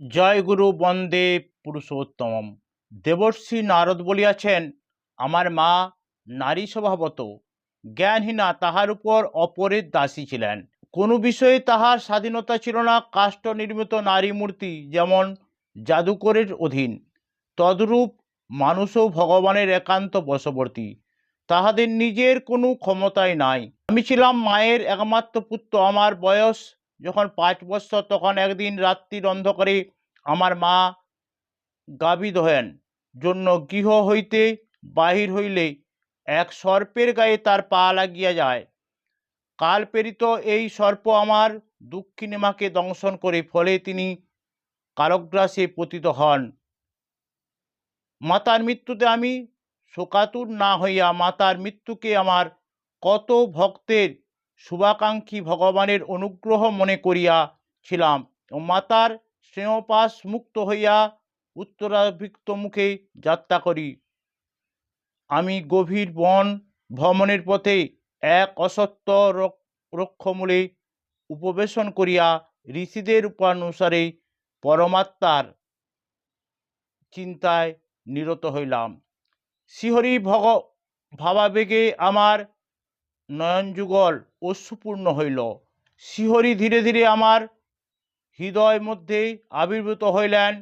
জয় গুরু বন্দে পুরুষোত্তম দেবর্ষি নারদ বলিয়াছেন, আমার মা নারী স্বভাবত জ্ঞানহীনা, তাহার উপর অপরের দাসী ছিলেন। কোনো বিষয়ে তাহার স্বাধীনতা ছিল না কাষ্ঠ নির্মিত নারী মূর্তি যেমন জাদুকরের অধীন, তদ্রূপ মানুষও ভগবানের একান্ত বশবর্তী। তাহাদের নিজের কোনো ক্ষমতাই নাই। আমি ছিলাম মায়ের একমাত্র পুত্র, আমার বয়স যখন পাঁচ বৎসর তখন একদিন রাত্রির অন্ধকারে আমার মা গাবিদ হেন জন্য গৃহ হইতে বাহির হইলে এক সর্পের গায়ে তার পা লাগিয়া যায়। কাল প্রেরিত এই সর্প আমার দুঃখিনী মাকে দংশন করে, ফলে তিনি কালগ্রাসে পতিত হন। মাতার মৃত্যুতে আমি শোকাতুর না হইয়া, মাতার মৃত্যুকে আমার কত ভক্তের শুভাকাঙ্ক্ষী ভগবানের অনুগ্রহ মনে করিয়া ছিলাম ও মাতার স্নেহপাশ মুক্ত হইয়া উত্তরাভিক্ত মুখে যাত্রা করি। আমি গভীর বন ভ্রমণের পথে এক অসত্য রক- রক্ষমূলে উপবেশন করিয়া ঋষিদের উপানুসারে পরমাত্মার চিন্তায় নিরত হইলাম। শ্রীহরি ভগ, ভাবাবেগে আমার নয়নযুগল অশ্রুপূর্ণ হইল। শিহরি ধীরে ধীরে আমার হৃদয় মধ্যে আবির্ভূত হইলেন।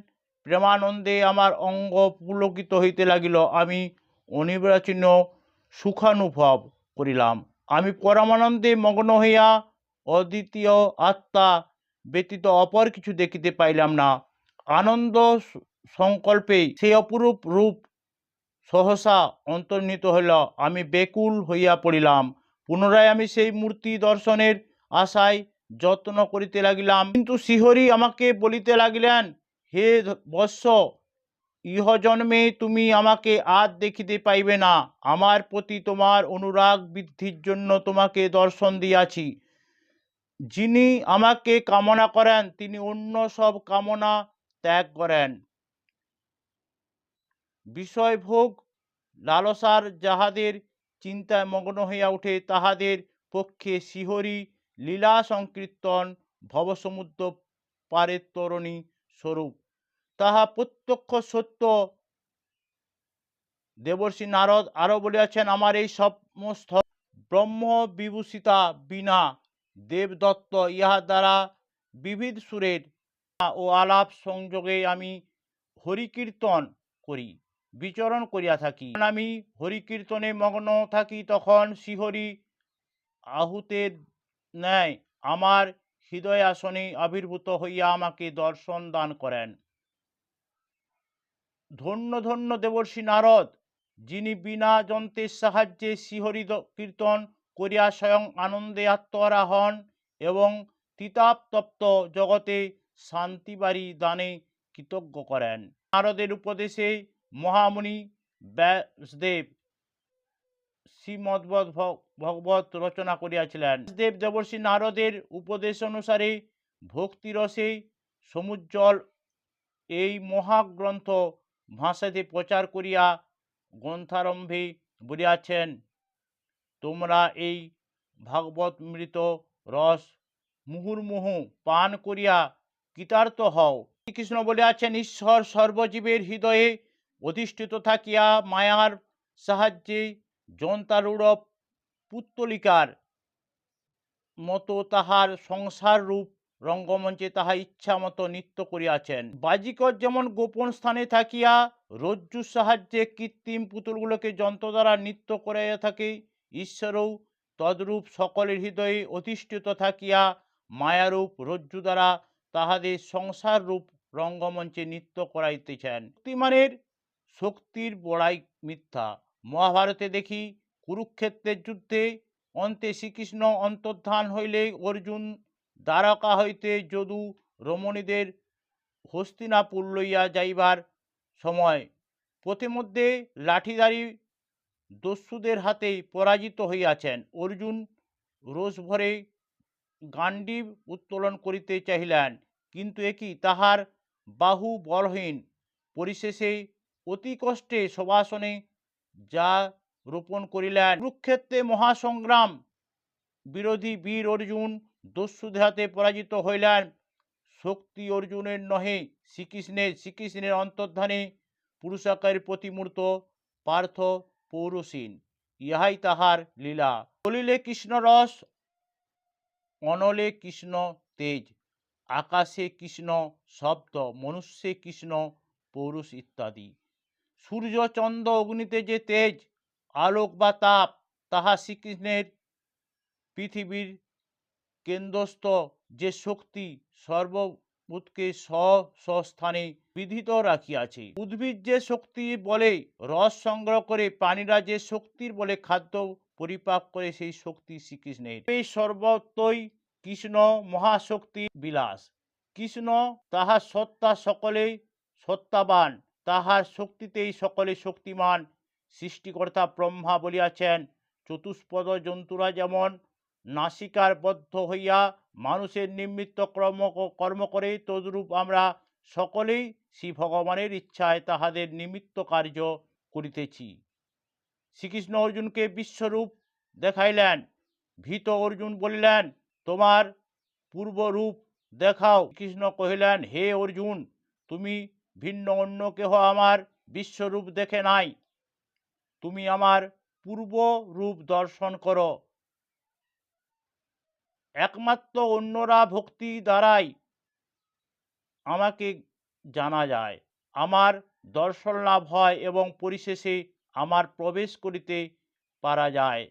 প্রেমানন্দে আমার অঙ্গ পুলকিত হইতে লাগিল। আমি অনির্বাচীন সুখানুভব করিলাম। আমি পরমানন্দে মগ্ন হইয়া অদ্বিতীয় আত্মা ব্যতীত অপর কিছু দেখিতে পাইলাম না। আনন্দ সংকল্পে সেই অপরূপ রূপ সহসা অন্তর্নিহিত হইল। আমি বেকুল হইয়া পড়িলাম। পুনরায় আমি সেই মূর্তি দর্শনের আশায় যত্ন করিতে লাগিলাম। কিন্তু শ্রীহরি আমাকে বলিতে লাগিলেন, হে বৎস, ইহ জন্মে তুমি আমাকে আর দেখিতে পাইবে না। আমার প্রতি তোমার অনুরাগ বৃদ্ধির জন্য তোমাকে দর্শন দিয়াছি। যিনি আমাকে কামনা করেন, তিনি অন্য সব কামনা ত্যাগ করেন। বিষয়ভোগ, লালসার যাহাদের চিন্তায় মগ্ন হইয়া উঠে তাহাদের পক্ষে শিহরি লীলা সংকীর্তন ভবসমুদ্র পারে তরণী স্বরূপ। তাহা প্রত্যক্ষ সত্য। দেবর্ষি নারদ আরও বলিয়াছেন, আমার এই সমস্ত ব্রহ্ম বিভূষিতা বিনা দেবদত্ত ইহা দ্বারা বিবিধ সুরের ও আলাপ সংযোগে আমি হরিকীর্তন করি। বিচরণ করিয়া থাকি। আমি হরিকীর্তনে মগ্ন থাকি, তখন শ্রীহরি আহুতের ন্যায় আমার হৃদয় আসনে আবির্ভূত হইয়া আমাকে দর্শন দান করেন। ধন্য ধন্য দেবর্ষি নারদ, যিনি বিনা যন্ত্রের সাহায্যে শ্রীহরি কীর্তন করিয়া স্বয়ং আনন্দে আত্মহারা হন এবং তিতাপতপ্ত জগতে শান্তিবাড়ি দানে কৃতজ্ঞ করেন। নারদের উপদেশে মহামুনি ব্যাসদেব। শ্রীমদ্ভদ ভগবত রচনা করিয়াছিলেন। ব্যাসদেব দেবর্ষি নারদের উপদেশ অনুসারে ভক্তিরসে সমুজ্জ্বল এই মহাগ্রন্থ ভাষাতে প্রচার করিয়া গ্রন্থারম্ভে বলিয়াছেন, তোমরা এই ভাগবত মৃত রস মুহুর্মুহু পান করিয়া কৃতার্থ হও। শ্রীকৃষ্ণ বলিয়াছেন, ঈশ্বর সর্বজীবের হৃদয়ে অধিষ্ঠিত থাকিয়া মায়ার সাহায্যে যন্তারূঢ় পুত্তলিকার মতো তাহার সংসার রূপ রঙ্গমঞ্চে তাহা ইচ্ছা মতো নৃত্য করিয়াছেন। বাজিকর যেমন গোপন স্থানে থাকিয়া রজ্জুর সাহায্যে কৃত্রিম পুতুলগুলোকে যন্ত্র দ্বারা নৃত্য করাইয়া থাকে, ঈশ্বরও তদ্রূপ সকলের হৃদয়ে অধিষ্ঠিত থাকিয়া মায়ারূপ রজ্জু দ্বারা তাহাদের সংসার রূপ রঙ্গমঞ্চে নৃত্য করাইতেছেন। শক্তিমানের শক্তির বড়াই মিথ্যা। মহাভারতে দেখি, কুরুক্ষেত্রের যুদ্ধে অন্তে শ্রীকৃষ্ণ অন্তর্ধান হইলে অর্জুন দ্বারকা হইতে যদু রমণীদের হস্তিনাপুর লইয়া যাইবার সময় পথিমধ্যে লাঠিধারী দস্যুদের হাতে পরাজিত হইয়াছেন। অর্জুন রোষ ভরে গান্ডীব উত্তোলন করিতে চাহিলেন, কিন্তু একই তাহার বাহু বলহীন পরিশেষে অতি কষ্টে শবাসনে যা রোপণ করিলেন। কুরুক্ষেত্রে মহাসংগ্রাম। বিরোধী বীর অর্জুন দস্যুদের হাতে পরাজিত হইলেন। শক্তি অর্জুনের নহে শ্রীকৃষ্ণের। শ্রীকৃষ্ণের অন্তর্ধানে পুরুষাকারের প্রতিমূর্ত পার্থ পৌরসীন। ইহাই তাহার লীলা। বলিলে কৃষ্ণরস অনলে কৃষ্ণ তেজ। আকাশে কৃষ্ণ শব্দ, মনুষ্যে কৃষ্ণ পৌরুষ ইত্যাদি। সূর্য চন্দ্র অগ্নিতে যে তেজ, আলোক বা তাপ, তাহা শ্রীকৃষ্ণের পৃথিবীর কেন্দ্রস্থ যে শক্তি সর্বভূতকে স্ব স্বস্থানে বিধিত রাখিয়াছে। উদ্ভিদ যে শক্তি বলে রস সংগ্রহ করে, প্রাণীরা যে শক্তির বলে খাদ্য পরিপাক করে, সেই শক্তি শ্রীকৃষ্ণের। এই সর্বত্রই কৃষ্ণ মহাশক্তি বিলাস। কৃষ্ণ তাহার সত্তা সকলেই সত্তাবান। তাহার শক্তিতেই সকলে শক্তিমান। সৃষ্টিকর্তা ব্রহ্মা বলিয়াছেন, চতুষ্পদ জন্তুরা যেমন নাসিকার বদ্ধ হইয়া মানুষের নিমিত্ত কর্ম কর্ম করে, তদ্রূপ আমরা সকলেই শ্রী ভগবানের ইচ্ছায় তাহাদের নিমিত্ত কার্য করিতেছি। শ্রীকৃষ্ণ অর্জুনকে বিশ্বরূপ দেখাইলেন। ভীত অর্জুন বলিলেন, তোমার পূর্বরূপ দেখাও। কৃষ্ণ কহিলেন, হে অর্জুন, তুমি ভিন্ন অন্য কেহ আমার বিশ্বরূপ দেখে নাই। তুমি আমার পূর্ব রূপ দর্শন করো। একমাত্র অন্যরা ভক্তি দ্বারাই আমাকে জানা যায়। আমার দর্শন লাভ হয় এবং পরিশেষে আমার প্রবেশ করিতে পারা যায়।